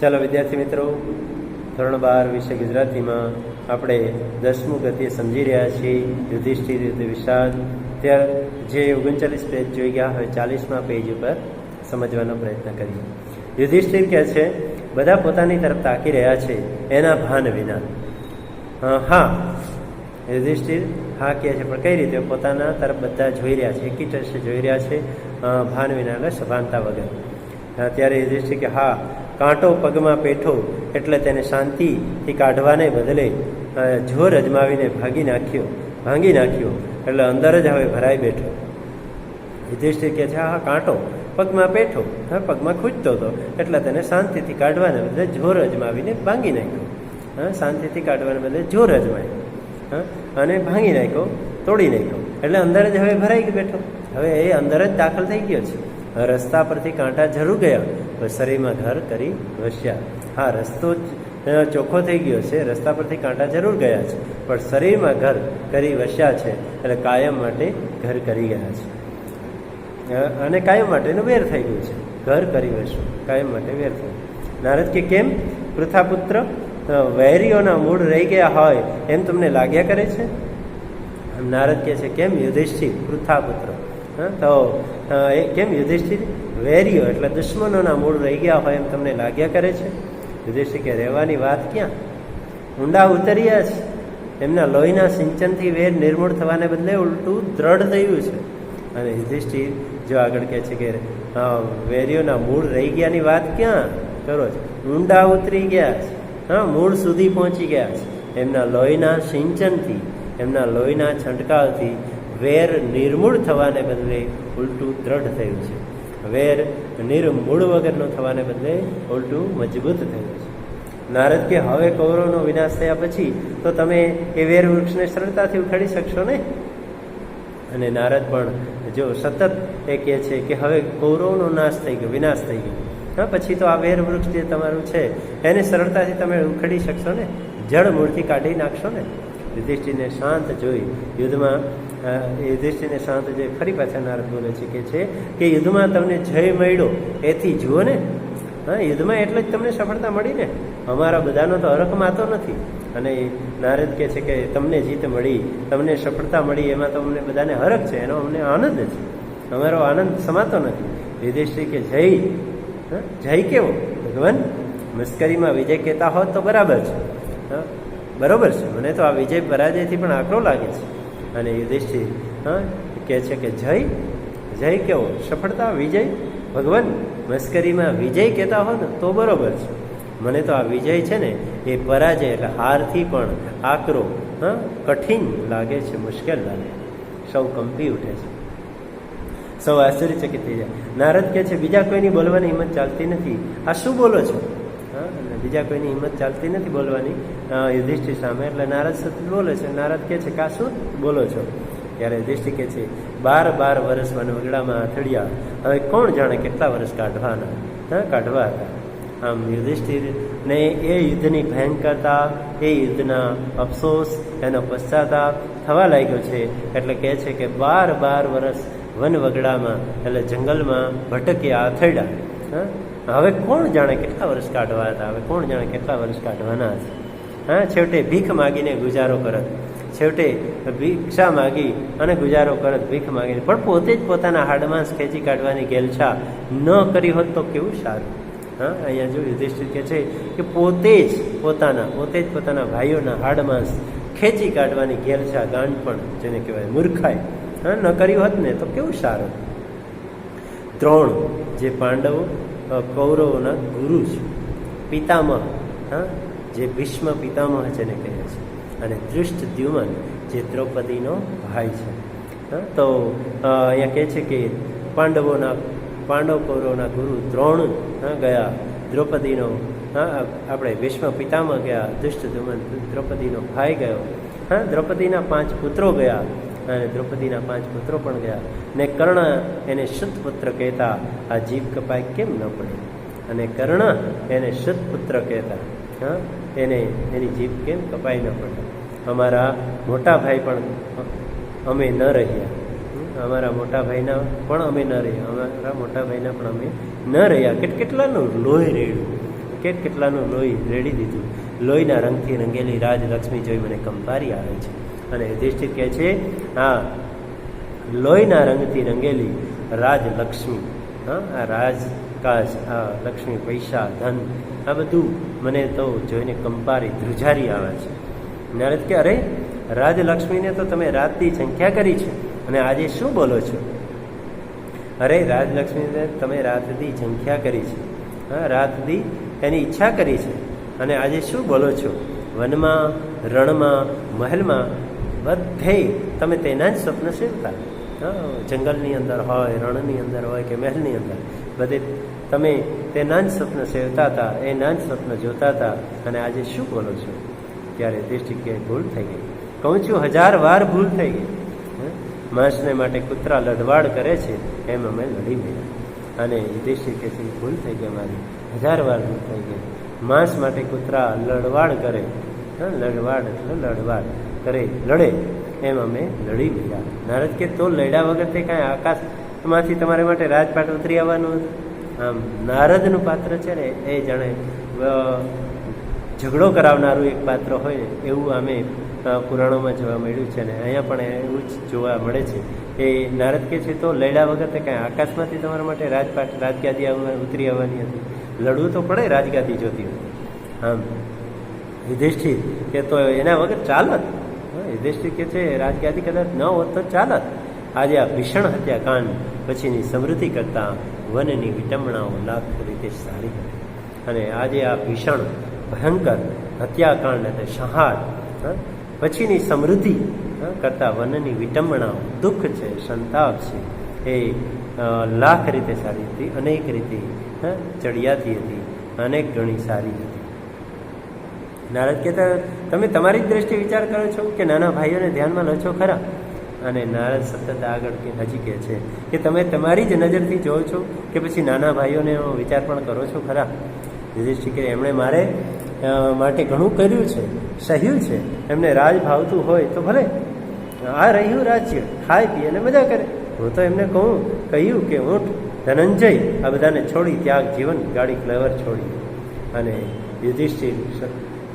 ચાલો વિદ્યાર્થી મિત્રો, ધોરણ બાર વિષય ગુજરાતીમાં આપણે દસમું ગતિએ સમજી રહ્યા છીએ, યુધિષ્ઠિર યુદ્ધ વિષાદ ત્યાં જે ઓગણચાલીસ પેજ જોઈ ગયા હોય, ચાલીસમાં પેજ ઉપર સમજવાનો પ્રયત્ન કરીએ. યુધિષ્ઠિર કહે છે, બધા પોતાની તરફ તાકી રહ્યા છે, એના ભાન વિના. હા, યુધિષ્ઠિર હા કહે છે, પણ કઈ રીતે? પોતાના તરફ બધા જોઈ રહ્યા છે, એકી જોઈ રહ્યા છે ભાન વિના એટલે સભાનતા વગર. ત્યારે યુધિષ્ઠિર કે હા કાંટો પગમાં પેઠો એટલે તેને શાંતિથી કાઢવાને બદલે જોર અજમાવીને ભાગી નાખ્યો, ભાંગી નાખ્યો, એટલે અંદર જ હવે ભરાઈ બેઠો. યુધિષ્ઠિર કહે છે હા કાંટો, પગમાં પેઠો, હા, પગમાં ખૂજતો હતો એટલે તેને શાંતિથી કાઢવાને બદલે જોર અજમાવીને ભાંગી નાખ્યો. હા, શાંતિથી કાઢવાને બદલે જોર અજમાયો. હા, અને ભાંગી નાખ્યો, તોડી નાખ્યો. એટલે અંદર જ હવે ભરાઈ બેઠો. હવે એ અંદર જ દાખલ થઈ ગયો છે. રસ્તા પરથી કાંટા જરૂર ગયા. શરીરમાં ઘર કરી વસ્યા. હા, રસ્તો ચોખ્ખો થઈ ગયો છે. રસ્તા પરથી કાંટા જરૂર ગયા છે. પણ શરીરમાં ઘર કરી વસ્યા છે એટલે કાયમ માટે ઘર કરી ગયા છે. અને કાયમ માટેનું વેર થઈ ગયું છે. ઘર કરી વસ્યું. કાયમ માટે વેર થયું નારદ કે, કેમ? પૃથાપુત્ર વૈરીઓના મૂળ રહી ગયા હોય એમ તમને લાગ્યા કરે છે? નારદ કહે છે, કેમ યુધિષ્ઠિર, પૃથાપુત્ર? હા, તો કેમ યુધિષ્ઠિર? વેરીઓ એટલે દુશ્મનોના મૂળ રહી ગયા હોય એમ તમને લાગ્યા કરે છે? યુધિષ્ઠિર કે રહેવાની વાત ક્યાં? ઊંડા ઉતર્યા છે એમના લોહીના સિંચનથી વેર નિર્મૂળ થવાને બદલે ઉલટું દ્રઢ થયું છે. અને યુધિષ્ઠિર જો આગળ કહે છે કે વેરીઓના મૂળ રહી ગયાની વાત ક્યાં? કરો છો. ઊંડા ઉતરી ગયા છે હા, મૂળ સુધી પહોંચી ગયા છે એમના લોહીના સિંચનથી, એમના લોહીના છંટકાવથી વેર નિર્મૂળ થવાને બદલે ઉલટું દ્રઢ થયું છે. વેર નિર્મૂળ વગરનો થવાને બદલે ઉલટું મજબૂત થયું છે. નારદ કે, હવે કૌરવનો વિનાશ થયા પછી તો તમે એ વેર વૃક્ષને સરળતાથી ઉખાડી શકશો ને? અને નારદ પણ, જો સતત એ કહે છે કે, હવે કૌરવનો નાશ થઈ ગયો, વિનાશ થઈ ગયો. હા, પછી તો આ વેર વૃક્ષ જે તમારું છે, એને સરળતાથી તમે ઉખડી શકશો ને? જળ મૂળથી કાઢી નાખશો ને? યુધિષ્ઠિરને શાંત જોઈ યુદ્ધમાં યુધિષ્ઠિરને શાંત જોઈ ફરી પાછા નારદ બોલે છે કે છે કે યુદ્ધમાં તમને જય મળ્યો, એથી જુઓ ને. હા, યુદ્ધમાં એટલે જ તમને સફળતા મળી ને. અમારા બધાનો તો હરખ માતો નથી. અને નારદ કહે છે કે તમને જીત મળી, તમને સફળતા મળી, એમાં તો અમને બધાને હરખ છે, એનો અમને આનંદ છે. અમારો આનંદ સમાતો નથી. વિદેશી કે જય જય કેવો? ભગવાન, મસ્કરીમાં વિજય કહેતા હોત તો બરાબર છે. હા બરોબર છે. મને તો આ વિજય પરાજયથી પણ આકરો લાગે છે. અને યુધિષ્ઠિર, હા, કહે છે કે જય જય કેવો? સફળતા, વિજય? ભગવાન, મસ્કરીમાં વિજય કહેતા હો તો બરોબર છે. મને તો આ વિજય છે ને, એ પરાજય એટલે હારથી પણ આકરો, હા, કઠિન લાગે છે, મુશ્કેલ લાગે. સૌ કંપી ઉઠે છે. સૌ આશ્ચર્યચકિત થઈ જાય. નારદ કહે છે, બીજા કોઈની બોલવાની હિંમત ચાલતી નથી. આ શું બોલો છો? બીજા કોઈની હિંમત ચાલતી નથી બોલવાની. યુધિષ્ઠિર સામે. એટલે નારદ સતત બોલે છે. નારદ કહે છે કા શું બોલો છો. ત્યારે યુધિષ્ઠિર કહે છે, બાર બાર વર્ષ વનવગડામાં અથડિયા. હવે કોણ જાણે કેટલા વર્ષ કાઢવાના? હા, કાઢવા. હતા આમ યુધિષ્ઠિરને એ યુદ્ધની ભયંકરતા, એ યુદ્ધના અફસોસ, એનો પશ્ચાતાપ થવા લાગ્યો છે. એટલે કહે છે કે બાર બાર વર્ષ વન વગડામાં એટલે જંગલમાં ભટક્યા અથડ્યા. હા હવે કોણ જાણે કેટલા વર્ષ કાઢવા હતા? હવે કોણ જાણે કેટલા વર્ષ કાઢવાના છે? હા, છેવટે ભીખ માગીને ગુજારો કરત. છેવટે ભિક્ષા માગી અને ગુજારો કરત, ભીખ માગીને. પણ પોતે જ પોતાના હાડમાંસ ખેંચી કાઢવાની ગેલછા ન કરી હોત તો કેવું સારું? હા, અહીંયા જો યુધિષ્ઠિર કે છે કે પોતે જ પોતાના, પોતે જ પોતાના ભાઈઓના હાડમાંસ ખેંચી કાઢવાની ગેલછા ગાંડપણ જેને કહેવાય મૂર્ખાઈ, હા, ન કર્યું હોત ને તો કેવું સારું? ત્રણ જે પાંડવો કૌરવોના ગુરુ છે. પિતામહ, હા, જે ભીષ્મ પિતામહ જેને કહે છે. અને દૃષ્ટ દ્યુમન, જે દ્રૌપદીનો ભાઈ છે. હા, તો અહીંયા કહે છે કે પાંડવોના, પાંડવ કૌરવના ગુરુ દ્રોણ ગયા. દ્રૌપદીનો, હા આપણે ભીષ્મ પિતામહ ગયા દુષ્ટ દ્રૌપદીનો ભાઈ ગયો. હા, દ્રૌપદીના પાંચ પુત્રો ગયા. અને દ્રૌપદીના પાંચ પુત્રો પણ ગયા. ને કર્ણ એને શુદ્ધ પુત્ર કહેતા, આ જીભ કપાય કેમ ન પડે? અને કર્ણ એને શુદ્ધ પુત્ર કહેતા, હા, એને, એની જીભ કેમ કપાઈ ન પડે? અમારા મોટા ભાઈ પણ, અમે ન રહ્યા. અમારા મોટા ભાઈના પણ અમે ન રહ્યા. અમારા મોટા ભાઈના પણ અમે ન રહ્યા. કેટ, કેટલાનું લોહી રેડ્યું? કેટ, કેટલાનું લોહી રેડી દીધું? લોહીના રંગથી રંગેલી રાજલક્ષ્મી જોઈ મને કંપારી આવે છે. અને યુધિષ્ઠિર કહે છે, હા, લોહીના રંગથી રંગેલી રાજલક્ષ્મી, હા, આ રાજકાજ, આ લક્ષ્મી પૈસા, ધન, આ બધું મને તો જોઈને કંપારી ધ્રુજારી આવે છે. નારદ કે અરે, રાજલક્ષ્મીને તો તમે રાતની સંખ્યા કરી છે, અને આજે શું બોલો છો? અરે, રાજલક્ષ્મીને તમે રાતની સંખ્યા કરી છે, હા, રાતની એની ઈચ્છા કરી છે, અને આજે શું બોલો છો? વનમાં, રણમાં, મહેલમાં બધે તમે તેના જ સ્વપ્ન સેવતા હા, જંગલની અંદર હોય, રણની અંદર હોય કે મહેલની અંદર. બધે તમે તેના જ સ્વપ્ન સેવતા હતા, એના જ સ્વપ્ન જોતા હતા. અને આજે શું બોલો છો? ત્યારે દૃષ્ટિ કે ભૂલ થઈ ગઈ. કહું છું, હજાર વાર ભૂલ થઈ ગઈ. માણસને માટે કૂતરા લડવાડ કરે છે, એમ અમે લડી ગયા અને યુધિષ્ઠિર કે છે ભૂલ થઈ ગઈ મારી હજાર વાર ભૂલ થઈ ગઈ. માંસ માટે કૂતરા લડવાડ કરે. લડવાડ એટલે લડવાડ કરે, લડે, એમ અમે લડી લીધા. નારદ કે, તો લડ્યા વગર તે કાંઈ આકાશમાંથી તમારા માટે રાજપાટ ઉતરી આવવાનું હતું? આમ નારદનું પાત્ર છે ને, એ જાણે ઝઘડો કરાવનારું એક પાત્ર હોય એવું અમે પુરાણોમાં જોવા મળ્યું છે ને, અહીંયા પણ એવું જ જોવા મળે છે. એ નારદ કે છે, તો લડ્યા વગર તે કાંઈ આકાશમાંથી તમારા માટે રાજપાટ, રાજગાદી આવવા, ઉતરી આવવાની હતી. લડવું તો પડે, રાજગાદી જોતી હતી આમ, યુધિષ્ઠિર કે, તો એના વગર ચાલત યુધિષ્ઠિર કે છે, રાજગાદી કદાચ ન હોત તો ચાલત. આજે આ ભીષણ હત્યાકાંડ પછીની સમૃદ્ધિ કરતા વનની વિટંબણાઓ લાખ રીતે સારી હતી અને આજે આ ભીષણ, ભયંકર હત્યાકાંડ અને સંહાર પછીની સમૃદ્ધિ કરતા વનની વિટંબણાઓ દુઃખ છે, સંતાપ છે. એ લાખ રીતે સારી હતી, અનેક રીતે ચડિયાતી હતી, અનેક ગણી સારી હતી. નારદ કહેતા તમે તમારી જ દ્રષ્ટિએ વિચાર કરો છો કે નાના ભાઈઓને ધ્યાનમાં લો છો ખરા? અને નારદ સતત આગળ કે હજી કહે છે કે તમે તમારી જ નજરથી જોવો છો કે પછી નાના ભાઈઓને વિચાર પણ કરો છો ખરા? યુધિષ્ઠિર કે એમણે મારે માટે ઘણું કર્યું છે, સહ્યું છે. એમને રાજ ભાવતું હોય તો ભલે. આ રહ્યું રાજ્ય, ખાય, પીએ અને મજા કરે. હું તો એમને કહું, કહ્યું કે ઊંટ, ધનંજય, આ બધાને છોડી ત્યાગ, જીવન, ગાડી ક્લેવર છોડી. અને યુધિષ્ઠિર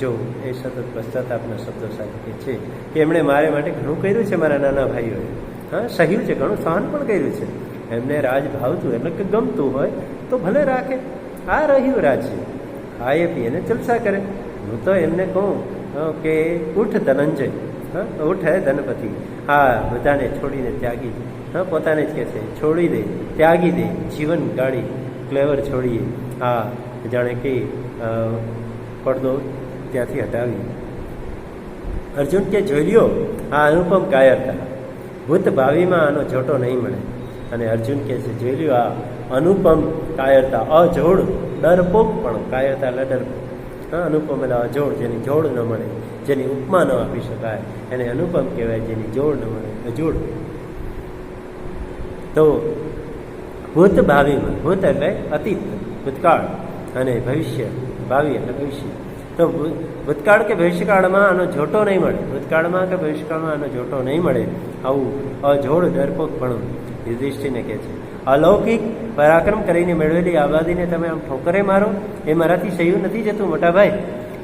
જો એ સતત પશ્ચાતાપના શબ્દો સાથે છે. કે એમણે મારે માટે ઘણું કર્યું છે મારા નાના ભાઈઓએ. હા, સહ્યું છે, ઘણું સહન પણ કર્યું છે. એમને રાજ ભાવતું એટલે કે ગમતું હોય, તો ભલે રાખે. આ રહ્યું રાજ્ય એ પીએ ને જલસા કરે. હું તો એમને કહું કે ઉઠ ધનંજય. હા, ઉઠ હે ધનપતિ. હા, બધાને છોડીને ત્યાગી. હા, પોતાને જ કહે છે, છોડી દે, ત્યાગી દે, જીવન ગાડી ક્લેવર છોડીએ. હા, જાણે કે પડદો ત્યાંથી હટાવી. અર્જુન કે, જોઈ લ્યો, આ અનુપમ કાયરતા ભૂત ભાવિમાં આનો જોટો નહીં મળે. અને અર્જુન કે છે, જોઈ લ્યો, આ અનુપમ કાયરતા અજોડ, ડરપોક પણ કાયરતા લડરપોક ડરપોક હા, અનુપમ એટલે અજોડ, જેની જોડ ન મળે, જેની ઉપમા ન આપી શકાય. એને અનુપમ કહેવાય, જેની જોડ ન મળે, અજોડ. તો ભૂત ભાવિમાં, ભૂત એટલે અતીત, ભૂતકાળ. અને ભવિષ્ય, ભાવિ એટલે ભવિષ્ય. તો ભૂતકાળ કે ભવિષ્યકાળમાં આનો જોટો નહીં મળે. ભૂતકાળમાં કે ભવિષ્યકાળમાં આનો જોટો નહીં મળે. આવું અજોડ ડરપોક પણ યુધિષ્ઠિને કહે છે. અલૌકિક પરાક્રમ કરીને મેળવેલી આબાદીને તમે આમ ઠોકરે મારો, એ મારાથી સહ્યું નથી જતું, મોટાભાઈ.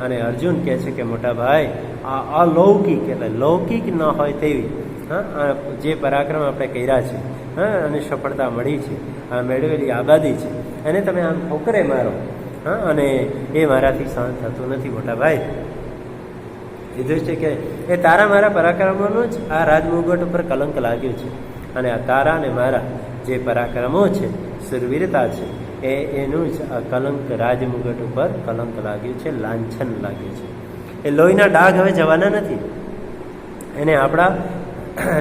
અને અર્જુન કહે છે કે મોટા ભાઈ આ અલૌકિક એટલે લૌકિક ન હોય તેવી, હા જે પરાક્રમ આપણે કર્યા છે, હા, અને સફળતા મળી છે, આ મેળવેલી આબાદી છે, એને તમે આમ ઠોકરે મારો. હા, અને એ મારાથી સહન થતું નથી, મોટા ભાઈ. યુધિષ્ઠિર કે એ તારા મારા પરાક્રમોનું જ આ રાજમુગટ ઉપર કલંક લાગ્યો છે. અને આ તારા અને મારા જે પરાક્રમો છે, સુરવીરતા છે, એ એનું જ આ કલંક રાજમુગટ ઉપર કલંક લાગ્યું છે, લાંછન લાગ્યું છે. એ લોહીના ડાઘ હવે જવાના નથી. એને આપણા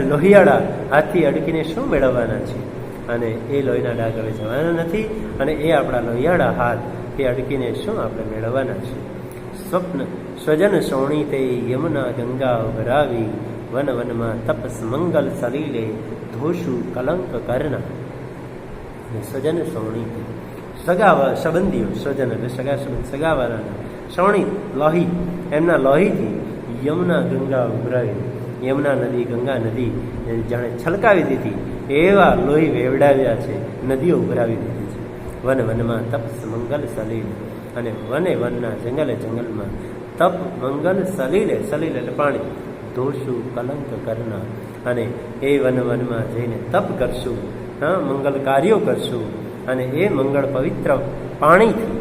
લોહિયાળા હાથથી અડકીને શું મેળવવાના છે? અને એ લોહીના ડાઘ હવે જવાના નથી, અને એ આપણા લોહિયાળા હાથ એ અડકીને શું આપણે મેળવવાના છે? સ્વપ્ન, સ્વજન સોણી તે યમુના ગંગા ભરાવી વન વનમાં તપસ મંગલ સલીલે, ધોષુ કલંક કરના સ્વજન સોણી તે. સગા સંબંધીઓ, સ્વજન એટલે સગા સંબંધ સગાવાળાના સોણી લોહી, એમના લોહીથી યમુના ગંગા ઉભરાવી યમુના નદી, ગંગા નદી જાણે છલકાવી દીધી. એવા લોહી વેવડાવ્યા છે, નદીઓ ઉભરાવી દીધી. વન વનમાં તપ મંગલ સલીલ અને વને વનના જંગલે જંગલમાં તપ મંગલ સલીલે સલીલ એટલે પાણી દોષું કલંક કરના અને એ વન વનમાં જઈને તપ કરશું, હા, મંગલ કાર્યો કરશું અને એ મંગળ પવિત્ર પાણીથી,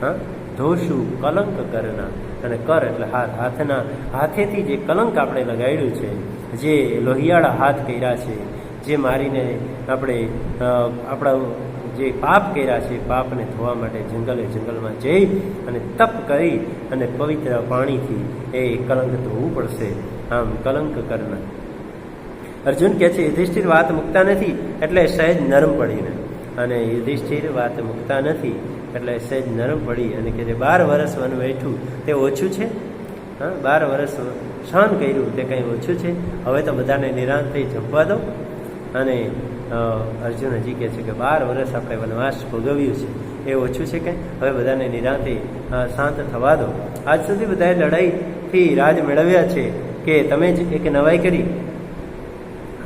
હા ધોશું કલંક કરના અને કર એટલે હાથ, હાથના, હાથેથી જે કલંક આપણે લગાડ્યું છે, જે લોહિયાળા હાથ કર્યા છે, જે મારીને આપણે આપણા જે પાપ કર્યા છે, પાપને ધોવા માટે જંગલે જંગલમાં જઈ અને તપ કરી અને પવિત્ર પાણીથી એ કલંક ધોવું પડશે. આમ કલંક કરના અર્જુન કહે છે, યુધિષ્ઠિર વાત મૂકતા નથી, એટલે સહેજ નરમ પડીને. અને યુધિષ્ઠિર વાત મૂકતા નથી, એટલે સહેજ નરમ પડી અને કે જે બાર વર્ષ વન બેઠું તે ઓછું છે? હા, બાર વર્ષ સહન કર્યું, તે કંઈ ઓછું છે? હવે તો બધાને નિરાંત થઈ જમવા દો. અને અર્જુન હજી કહે છે કે બાર વર્ષ આપણે વનવાસ ભોગવ્યું છે. એ ઓછું છે કે? હવે બધાને નિરાંતે શાંત થવા દો. આજ સુધી બધાએ લડાઈથી રાજ મેળવ્યા છે કે તમે જ એક નવાઈ કરી?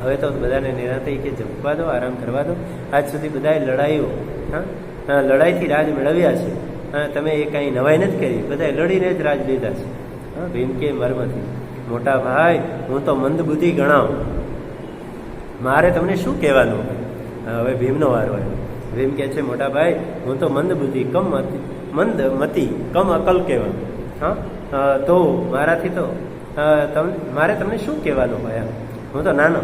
હવે તો બધાને નિરાંતે કે જમવા દો, આરામ કરવા દો. આજ સુધી બધાએ લડાઈઓ, હા? લડાઈથી રાજ મેળવ્યા છે. તમે એ કાંઈ નવાઈ નથી કરી. બધાએ લડીને જ રાજ લીધા છે. હા, ભીમ કે મર્મથી, મોટા ભાઈ, હું તો મંદબુદ્ધિ ગણાવું મારે તમને શું કહેવાનું? હવે ભીમનો વારો આવ્યો ભીમ કહે છે, મોટા ભાઈ, હું તો મંદ બુદ્ધિ, કમ મંદ મતી, કમ અકલ કહેવાનું. હા? તો મારાથી તો મારે તમને શું કહેવાનું હોય હું તો નાનો.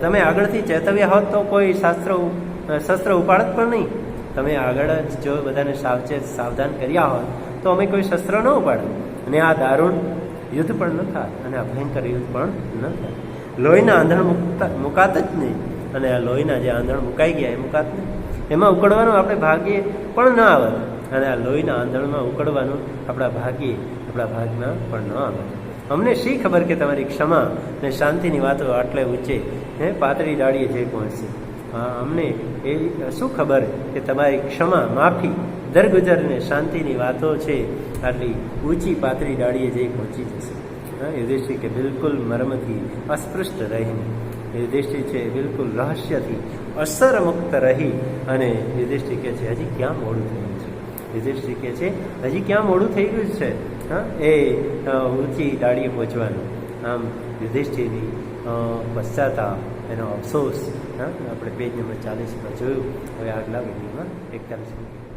તમે આગળથી ચેતવ્યા હોત તો કોઈ શાસ્ત્ર શસ્ત્ર ઉપાડત પણ નહીં. તમે આગળ જ જો બધાને સાવચેત સાવધાન કર્યા હોત, તો અમે કોઈ શસ્ત્ર ન ઉપાડ્યું. અને આ દારૂણ યુદ્ધ પણ ન થાય અને આ ભયંકર યુદ્ધ પણ ન થાત. લોહીના આંધણ મૂકતા મુકાત જ નહીં. અને આ લોહીના જે આંધણ મુકાઈ ગયા, એ મુકાત નહીં. એમાં ઉકળવાનું આપણે ભાગ્યે પણ ન આવે. અને આ લોહીના આંધણમાં ઉકળવાનું આપણા ભાગ્યે, આપણા ભાગમાં પણ ન આવે. અમને શી ખબર કે તમારી ક્ષમા ને શાંતિની વાતો આટલે ઊંચે? હે, પાતળી દાળીએ જઈ પહોંચશે. હા, અમને એ શું ખબર કે તમારી ક્ષમા માફી દરગુજર ને શાંતિની વાતો છે, આટલી ઊંચી પાતળી દાળીએ જઈ પહોંચી જશે? યુધિષ્ઠિર કે બિલકુલ મર્મથી અસ્પૃષ્ટ રહીને યુધિષ્ઠિર છે બિલકુલ રહસ્યથી અસર મુક્ત રહી અને યુધિષ્ઠિર કે છે હજી ક્યાં મોડું થયું છે યુધિષ્ઠિર કે છે હજી ક્યાં મોડું થઈ ગયું છે હા એ ઊંચી દાડીએ પહોંચવાનું આમ યુધિષ્ઠિરની પશ્ચાતાપ એનો અફસોસ હા આપણે પેજ નંબર ચાલીસમાં જોયું હવે આગલા વિડીયોમાં એકતાલીસ